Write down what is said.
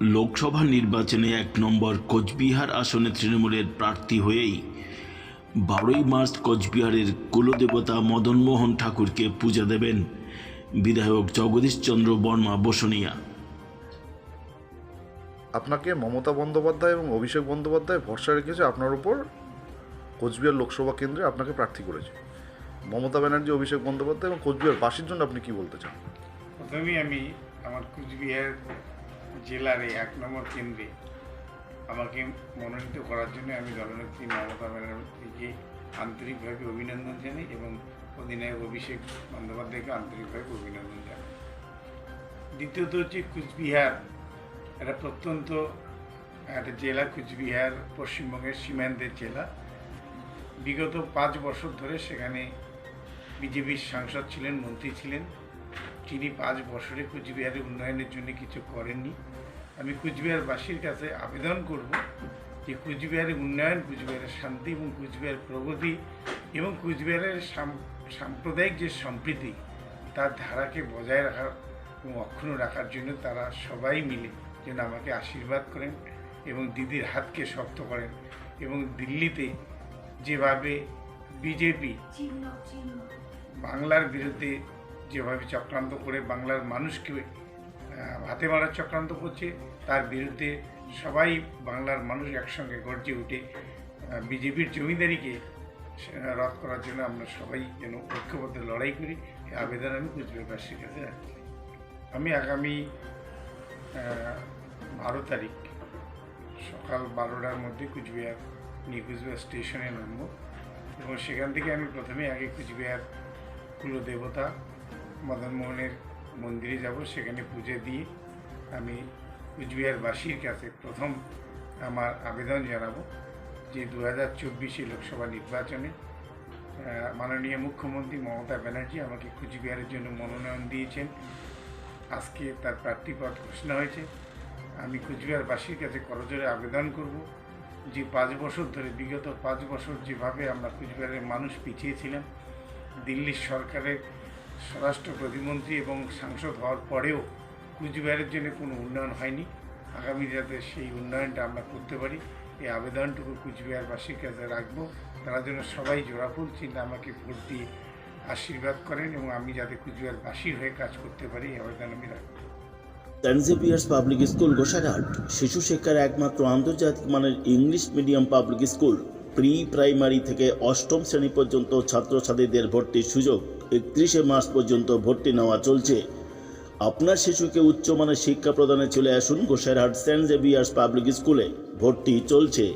লোকসভা নির্বাচনে এক নম্বর কোচবিহার আসনে তৃণমূলের প্রার্থী হয়েই বারোই মার্চ কোচবিহারের কুলদেবতা মদনমোহন ঠাকুরকে পূজা দেবেন বিধায়ক জগদীশচন্দ্র বর্মা বসনিয়া। আপনাকে মমতা বন্দ্যোপাধ্যায় এবং অভিষেক বন্দ্যোপাধ্যায় ভরসা রেখেছে আপনার উপর কোচবিহার লোকসভা কেন্দ্রে আপনাকে প্রার্থী করেছে। মমতা ব্যানার্জি অভিষেক বন্দ্যোপাধ্যায় এবং কোচবিহার বাসীর জন্য আপনি কি বলতে চান? প্রথমেই আমি আমার কুচবিহার জেলার এক নম্বর কেন্দ্রে আমাকে মনোনীত করার জন্য আমি দলনেত্রী মমতা ব্যানার্জিকে আন্তরিকভাবে অভিনন্দন জানাই এবং অধিনায়ক অভিষেক বন্দ্যোপাধ্যায়কে আন্তরিকভাবে অভিনন্দন জানাই। দ্বিতীয়ত হচ্ছে কুচবিহার একটা প্রত্যন্ত একটা জেলা, কুচবিহার পশ্চিমবঙ্গের সীমান্তের জেলা। বিগত পাঁচ বছর ধরে সেখানে বিজেপির সাংসদ ছিলেন, মন্ত্রী ছিলেন। তিনি পাঁচ বছরে কুচবিহারের উন্নয়নের জন্য কিছু করেননি। আমি কুচবিহারবাসীর কাছে আবেদন করব যে কুচবিহারের উন্নয়ন কুচবিহারের শান্তি এবং কুচবিহার প্রগতি এবং কুচবিহারের সাম্প্রদায়িক যে সম্প্রীতি তার ধারাকে বজায় রাখার এবং অক্ষুণ্ণ রাখার জন্য তারা সবাই মিলে যেন আমাকে আশীর্বাদ করেন এবং দিদির হাতকে শক্ত করেন এবং দিল্লিতে যেভাবে বিজেপি বাংলার বিরুদ্ধে যেভাবে চক্রান্ত করে বাংলার মানুষকে হাতে মারার চক্রান্ত করছে, তার বিরুদ্ধে সবাই বাংলার মানুষ একসঙ্গে গর্জে উঠে বিজেপির জমিদারিকে রদ করার জন্য আমরা সবাই যেন ঐক্যবদ্ধ লড়াই করি। এই আবেদন আমি কুচবিহারবাসীর কাছে রাখছি। আমি আগামী বারো তারিখ সকাল বারোটার মধ্যে কুচবিহার নিউ কুচবিহার স্টেশনে নামবো এবং সেখান থেকে আমি প্রথমে আগে কুচবিহার কুলদেবতা মদনমোহনের মন্দিরে যাব, সেখানে পুজো দিয়ে আমি কুচবিহারবাসীর কাছে প্রথম আমার আবেদন জানাব যে দু হাজার চব্বিশে লোকসভা নির্বাচনে মাননীয় মুখ্যমন্ত্রী মমতা ব্যানার্জি আমাকে কুচবিহারের জন্য মনোনয়ন দিয়েছেন। আজকে তার প্রার্থীপদ ঘোষণা হয়েছে। আমি কুচবিহারবাসীর কাছে করজোরে আবেদন করব যে পাঁচ বছর ধরে, বিগত পাঁচ বছর যেভাবে আমরা কুচবিহারের মানুষ পিছিয়ে ছিলাম, দিল্লির সরকারের স্বরাষ্ট্র প্রতিমন্ত্রী এবং সাংসদ হওয়ার পরেও কুচবিহারের জন্য কোনো উন্নয়ন হয়নি। আগামী যাতে সেই উন্নয়নটা আমরা করতে পারি। এই আবেদনটুকু কুচবিহারবাসীর কাছে রাখব। তারা যেন সবাই জোড়াফুল, চিন্তা আমাকে ভোট দিয়ে আশীর্বাদ করেন এবং আমি যাতে কুচবিহারবাসীর হয়ে কাজ করতে পারি, এই আবেদন আমি রাখব। Saint Xavier's public school Gosaghat শিশু শিক্ষার একমাত্র আন্তর্জাতিক মানের English medium public school pre primary থেকে অষ্টম শ্রেণি পর্যন্ত ছাত্রছাত্রীদের ভর্তির সুযোগ একত্রিশে মার্চ পর্যন্ত ভর্তি নেওয়া চলছে। আপনার শিশুকে উচ্চমানের শিক্ষা প্রদানে চলে আসুন গোসাইরহাট সেন্ট জেভিয়ার্স পাবলিক স্কুলে। ভর্তি চলছে।